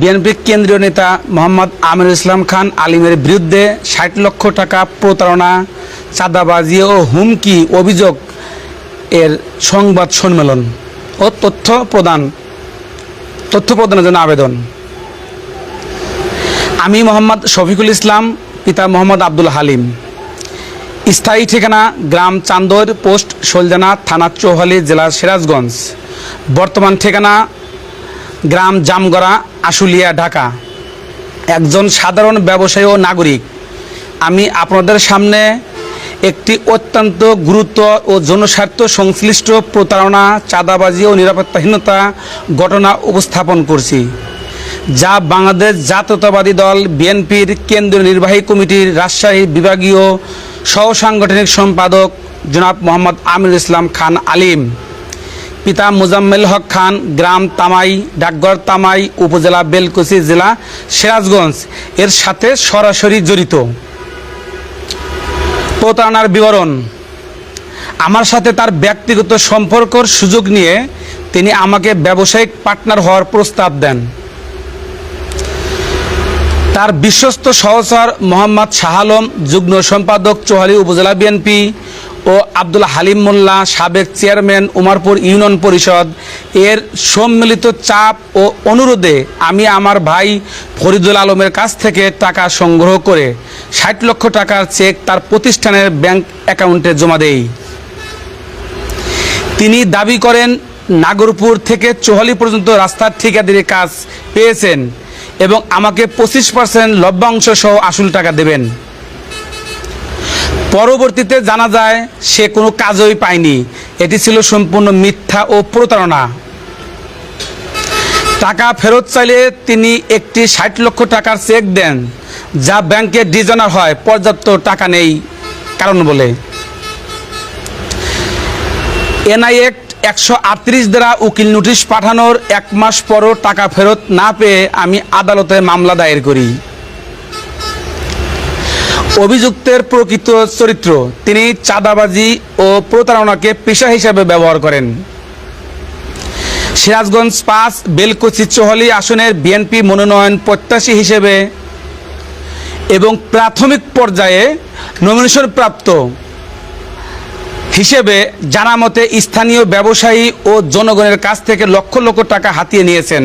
বিএনপির কেন্দ্রীয় নেতা মোহাম্মদ আমির ইসলাম খান আলিমের বিরুদ্ধে ষাট লক্ষ টাকা প্রতারণা, চাঁদাবাজি ও হুমকি অভিযোগ এর সংবাদ সম্মেলন ও তথ্য প্রদান, তথ্য প্রদানের জন্য আবেদন। আমি মোহাম্মদ শফিকুল ইসলাম, পিতা মোহাম্মদ আব্দুল হালিম। স্থায়ী ঠিকানা গ্রাম চান্দর পোস্ট সোলজানা থানা চৌহালি, জেলা সিরাজগঞ্জ। বর্তমান ঠিকানা গ্রাম জামগড়া আশুলিয়া, ঢাকা। একজন সাধারণ ব্যবসায়ী ও নাগরিক। আমি আপনাদের সামনে একটি অত্যন্ত গুরুত্ব ও জনস্বার্থ সংশ্লিষ্ট প্রতারণা, চাঁদাবাজি ও নিরাপত্তাহীনতা ঘটনা উপস্থাপন করছি, যা বাংলাদেশ জাতীয়তাবাদী দল বিএনপির কেন্দ্রীয় নির্বাহী কমিটির রাজশাহী বিভাগীয় সহ সাংগঠনিক সম্পাদক জনাব মোহাম্মদ আমিরুল ইসলাম খান আলিম। পিতা মুজাম্মেল হক খান, গ্রাম তামাই, ডাকঘর তামাই, উপজেলা বেলকুচি জেলা সিরাজগঞ্জ। এর সাথে সরাসরি জড়িত। প্রতারণার বিবরণ। আমার সাথে তার ব্যক্তিগত সম্পর্কর সুযোগ নিয়ে তিনি আমাকে ব্যবসায়িক পার্টনার হওয়ার প্রস্তাব দেন। তার বিশ্বস্ত সহচর মোহাম্মদ শাহ আলম, যুগ্ম সম্পাদক চৌহালি উপজেলা বিএনপি ও আব্দুল হালিম মোল্লা, সাবেক চেয়ারম্যান উমারপুর ইউনিয়ন পরিষদ। এর সম্মিলিত চাপ ও অনুরোধে আমি আমার ভাই ফরিদুল আলমের কাছ থেকে টাকা সংগ্রহ করে ষাট লক্ষ টাকার চেক তার প্রতিষ্ঠানের ব্যাংক অ্যাকাউন্টে জমা দেই। তিনি দাবি করেন, নাগরপুর থেকে চোহালি পর্যন্ত রাস্তার ঠিকাদারি কাজ পেয়েছেন এবং আমাকে পঁচিশ পার্সেন্ট লভ্যাংশ সহ আসল টাকা দেবেন। পরবর্তীতে জানা যায় সে কোনো কাজই পায়নি। এটি ছিল সম্পূর্ণ মিথ্যা ও প্রতারণা। টাকা ফেরত চাইলে তিনি একটি ষাট লক্ষ টাকার চেক দেন, যা ব্যাংকে ডিজনার হয়, পর্যাপ্ত টাকা নেই, কারণ বলে। এনআই অ্যাক্ট একশো আটত্রিশ দ্বারা উকিল নোটিশ পাঠানোর এক মাস পরও টাকা ফেরত না পেয়ে আমি আদালতে মামলা দায়ের করি। অভিযুক্তের প্রকৃত চরিত্র। তিনি চাঁদাবাজি ও প্রতারণাকে পেশা হিসাবে ব্যবহার করেন। সিরাজগঞ্জ পাঁচ, বেলকুচি চৌহালি আসনের বিএনপি মনোনয়ন প্রত্যাশী হিসেবে এবং প্রাথমিক পর্যায়ে নমিনেশন প্রাপ্ত হিসেবে জানা মতে স্থানীয় ব্যবসায়ী ও জনগণের কাছ থেকে লক্ষ লক্ষ টাকা হাতিয়ে নিয়েছেন।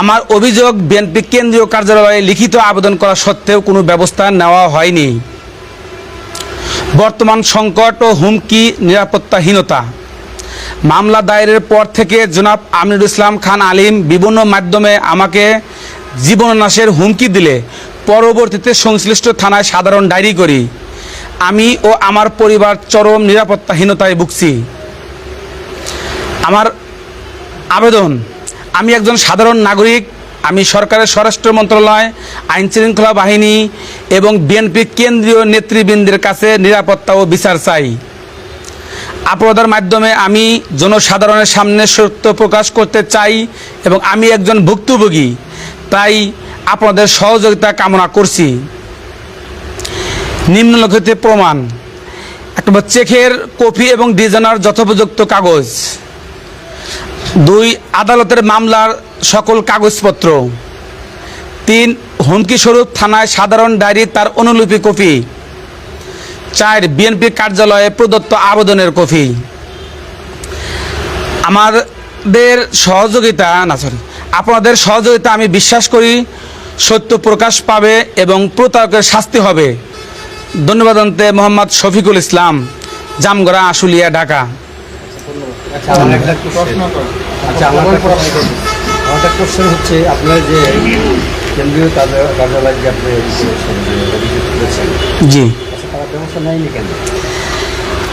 আমার অভিযোগ, বিএনপি কেন্দ্রীয় কার্যালয়ে লিখিত আবেদন করা সত্ত্বেও কোনো ব্যবস্থা নেওয়া হয়নি। বর্তমান সংকট ও হুমকি, নিরাপত্তাহীনতা। মামলা দায়েরের পর থেকে জনাব আমিনুল ইসলাম খান আলিম বিভিন্ন মাধ্যমে আমাকে জীবননাশের হুমকি দিলে। পরবর্তীতে সংশ্লিষ্ট থানায় সাধারণ ডায়েরি করি। আমি ও আমার পরিবার চরম নিরাপত্তাহীনতায় ভুগছি। আমার আবেদন আমি একজন সাধারণ নাগরিক, আমি সরকারের স্বরাষ্ট্র মন্ত্রণালয়, আইন শৃঙ্খলা বাহিনী এবং বিএনপি কেন্দ্রীয় নেতৃবৃন্দের কাছে নিরাপত্তা ও বিচার চাই। আপনাদের মাধ্যমে আমি জনসাধারণের সামনে সত্য প্রকাশ করতে চাই এবং আমি একজন ভুক্তভোগী, তাই আপনাদের সহযোগিতা কামনা করছি। নিম্নলিখিত প্রমাণ একটা চেকের কপি এবং ডিজাইনার যথোপযুক্ত কাগজ। দুই, আদালতের মামলার সকল কাগজপত্র। তিন, হুমকি স্বরূপ থানায় সাধারণ ডায়েরি তার অনুলিপি কপি। চার, বিএনপি কার্যালয়ে প্রদত্ত আবেদনের কপি। আমাদের সহযোগিতা, না সরি আপনাদের সহযোগিতা আমি বিশ্বাস করি, সত্য প্রকাশ পাবে এবং প্রতারকের শাস্তি হবে। ধন্যবাদ মোহাম্মদ শফিকুল ইসলাম, জামগড়া, আশুলিয়া, ঢাকা। আচ্ছা আমার একটা প্রশ্ন আচ্ছা আমার একটা কোশ্চেন হচ্ছে আপনার যে কেন্দ্রীয় কার্যালয় যে আপনি জি। আচ্ছা তারা ব্যবস্থা নেয়নি কেন?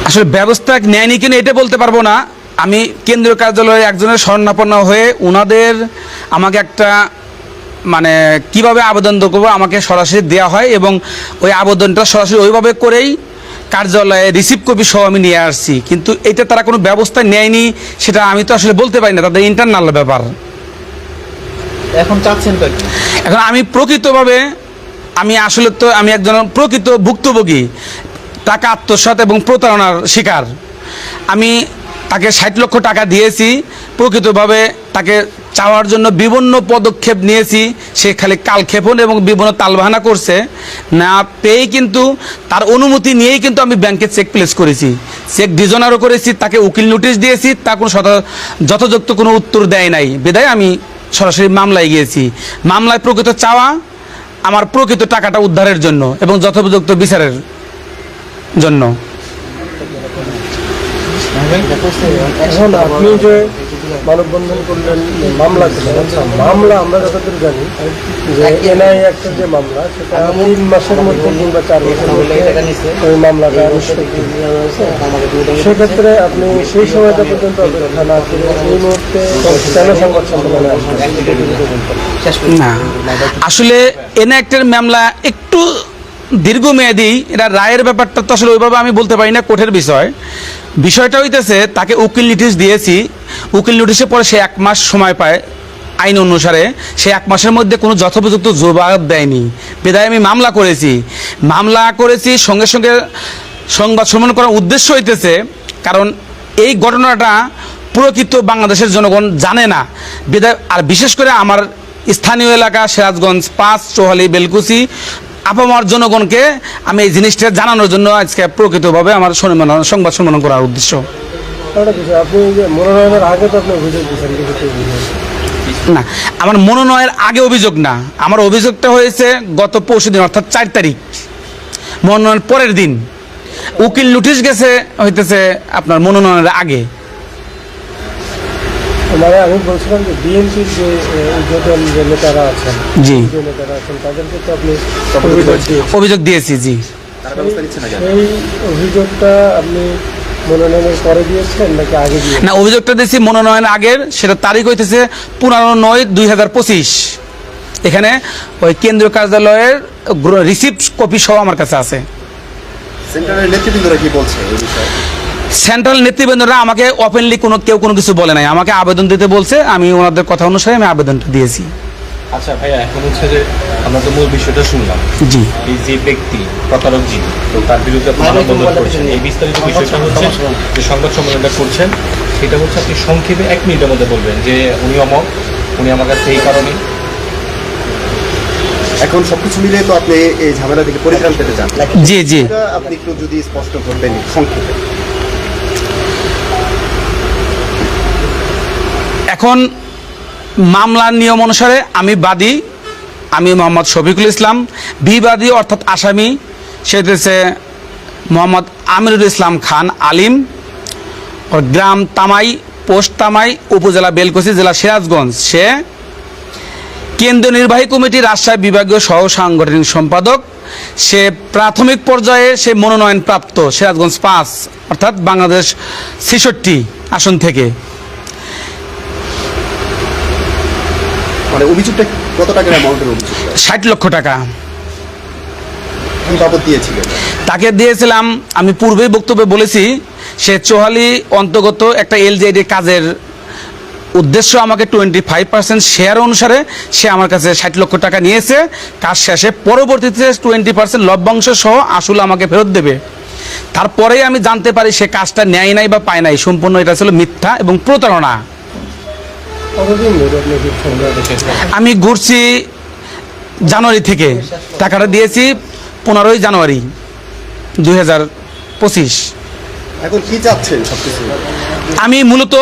আসলে ব্যবস্থা নেয়নি কিনা এটা বলতে পারব না। আমি কেন্দ্রীয় কার্যালয়ে একজনের স্বর্ণাপন্ন হয়ে ওনাদের আমাকে একটা মানে কীভাবে আবেদন করব আমাকে সরাসরি দেওয়া হয় এবং ওই আবেদনটা সরাসরি ওইভাবে করেই কার্যালয়ে রিসিভ কপি সহ আমি নিয়ে আসছি। কিন্তু এটা তারা কোনো ব্যবস্থা নেয়নি সেটা আমি তো আসলে বলতে পারি না তাদের ইন্টারনাল ব্যাপার। এখন চাচ্ছেন তো এখন আমি প্রকৃতভাবে আমি আসলে তো আমি একজন প্রকৃত ভুক্তভোগী টাকা আত্মসাৎ এবং প্রতারণার শিকার। আমি তাকে ষাট লক্ষ টাকা দিয়েছি প্রকৃতভাবে তাকে চাওয়ার জন্য বিভিন্ন পদক্ষেপ নিয়েছি। সে খালি কালক্ষেপণ এবং বিভিন্ন তালবাহানা করছে। না পেয়েই কিন্তু তার অনুমতি নিয়েই কিন্তু আমি ব্যাংকে চেক প্লেস করেছি। চেক ডিজনারও করেছি, তাকে উকিল নোটিশ দিয়েছি তা কোনো যথাযথ কোনো উত্তর দেয় নাই। বিদায়, আমি সরাসরি মামলায় গিয়েছি। মামলায় প্রকৃত চাওয়া আমার প্রকৃত টাকাটা উদ্ধারের জন্য এবং যথোপযুক্ত বিচারের জন্য। এখন আপনি যে মানববন্ধন করলেন মামলা আচ্ছা মামলা আমরা যতদূর জানি যে এনআই একটা যে মামলা সেটা তিন মাসের মধ্যে কিংবা চার মাসের মধ্যে ওই মামলাটা সেক্ষেত্রে আপনি সেই সময়টা পর্যন্ত অপেক্ষা না করে এই মুহূর্তে কেন সংবাদ সম্মেলনে আসবেন না আসলে এনআইটের মামলা একটু দীর্ঘমেয়াদী, এটা রায়ের ব্যাপারটা তো আসলে ওইভাবে আমি বলতে পারি না, কোর্টের বিষয়। বিষয়টা হইতেছে, তাকে উকিল নোটিশ দিয়েছি। উকিল নোটিশে পরে সে এক মাস সময় পায় আইন অনুসারে। সে এক মাসের মধ্যে কোনো যথোপযুক্ত জবাব দেয়নি। বেদায় আমি মামলা করেছি। মামলা করেছি, সঙ্গে সঙ্গে সংবাদ সম্মেলন করার উদ্দেশ্য হইতেছে, কারণ এই ঘটনাটা প্রকৃত বাংলাদেশের জনগণ জানে না। বিদায় আর বিশেষ করে আমার স্থানীয় এলাকা, সিরাজগঞ্জ পাঁচ, চোহালি, বেলকুচি আপামার জনগণকে আমি এই জিনিসটা জানানোর জন্য আজকে প্রকৃতভাবে আমার সম্মেলন- সংবাদ সম্মেলন করার উদ্দেশ্য। মনোনয়নের না আমার মনোনয়নের আগে অভিযোগ না। আমার অভিযোগটা হয়েছে গত পরশু দিন অর্থাৎ চার তারিখ। মনোনয়ন পরের দিন। উকিল নোটিশ গেছে হইতেছে আপনার মনোনয়নের আগে। মানে আমি বলছিলাম যে বিএনপির যে ঊর্ধ্বতন যে নেতারা আছেন জি। যে নেতারা আছেন তাদেরকে তো আপনি অভিযোগ দিয়েছি জি। সেই অভিযোগটা আপনি মনোনয়নের পরে দিয়েছেন নাকি আগে দিয়েছেন না অভিযোগটা দিয়েছি মনোনয়ন আগের সেটা তারিখ হইতেছে পনেরো নয় দুই হাজার পঁচিশ। এখানে ওই কেন্দ্রীয় কার্যালয়ের রিসিপ্ট কপি সহ আমার কাছে আছে। সেন্টারের নেতৃবৃন্দরা কি বলছে এই বিষয়ে? সেন্ট্রাল নেতৃবৃন্দরা আমাকে ওপেনলি কোনো কেউ কোনো কিছু বলে নাই। আমাকে আবেদন দিতে বলছে আমি ওনাদের কথা অনুসারে আমি আবেদনটা দিয়েছি। আচ্ছা ভাইয়া এখন হচ্ছে যে আমরা তো মূল বিষয়টা শুনলাম। জি। এই যে ব্যক্তি প্রতারক যিনি তো তার বিরুদ্ধে আপনি মানববন্ধন করছেন। এই বিস্তারিত বিষয়টা হচ্ছে যে সংবাদ সম্মেলনটা করছেন সেটা হচ্ছে আপনি সংক্ষেপে এক মিনিটের মধ্যে বলবেন যে উনি অমক উনি আমার কাছে এই কারণে এখন সবকিছু মিলে তো আপনি এই ঝামেলা থেকে পরিত্রাণ পেতে চান। জি জি। আপনি একটু যদি স্পষ্ট করতেন সংক্ষেপে। এখন মামলার নিয়ম অনুসারে আমি বাদী, আমি মোহাম্মদ শফিকুল ইসলাম। বিবাদী অর্থাৎ আসামি, সে হচ্ছে মোহাম্মদ আমিরুল ইসলাম খান আলিম। ওর গ্রাম তামাই, পোস্ট তামাই, উপজেলা বেলকুচি জেলা সিরাজগঞ্জ। সে কেন্দ্রীয় নির্বাহী কমিটি রাজশাহী বিভাগীয় সহ সাংগঠনিক সম্পাদক। সে প্রাথমিক পর্যায়ে সে মনোনয়ন প্রাপ্ত সিরাজগঞ্জ পাঁচ, অর্থাৎ বাংলাদেশ ছেষট্টি আসন থেকে। মানে অভিযোগটা কত টাকার অ্যামাউন্টের অভিযোগ? ষাট লক্ষ টাকা। দিয়েছিলেন। তাকে দিয়েছিলাম আমি পূর্বেই বক্তব্যে বলেছি সে চোহালি অন্তর্গত একটা এলজেডি কাজের উদ্দেশ্য আমাকে টোয়েন্টি ফাইভ পার্সেন্ট শেয়ার অনুসারে সে আমার কাছে ষাট লক্ষ টাকা নিয়েছে। কাজ শেষে পরবর্তীতে টোয়েন্টি পার্সেন্ট লভ্যাংশ সহ আসল আমাকে ফেরত দেবে। তারপরেই আমি জানতে পারি সে কাজটা নেয় নাই বা পায় নাই। সম্পূর্ণ এটা ছিল মিথ্যা এবং প্রতারণা। আমি ঘুরছি জানুয়ারি থেকে। টাকাটা দিয়েছি পনেরোই জানুয়ারি দুই হাজার পঁচিশ। এখন কি চাচ্ছেন আমি মূলত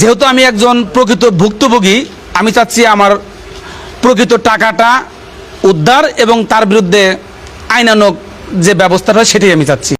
যেহেতু আমি একজন প্রকৃত ভুক্তভোগী আমি চাচ্ছি আমার প্রকৃত টাকাটা উদ্ধার এবং তার বিরুদ্ধে আইনানক যে ব্যবস্থাটা হয় সেটাই আমি চাচ্ছি।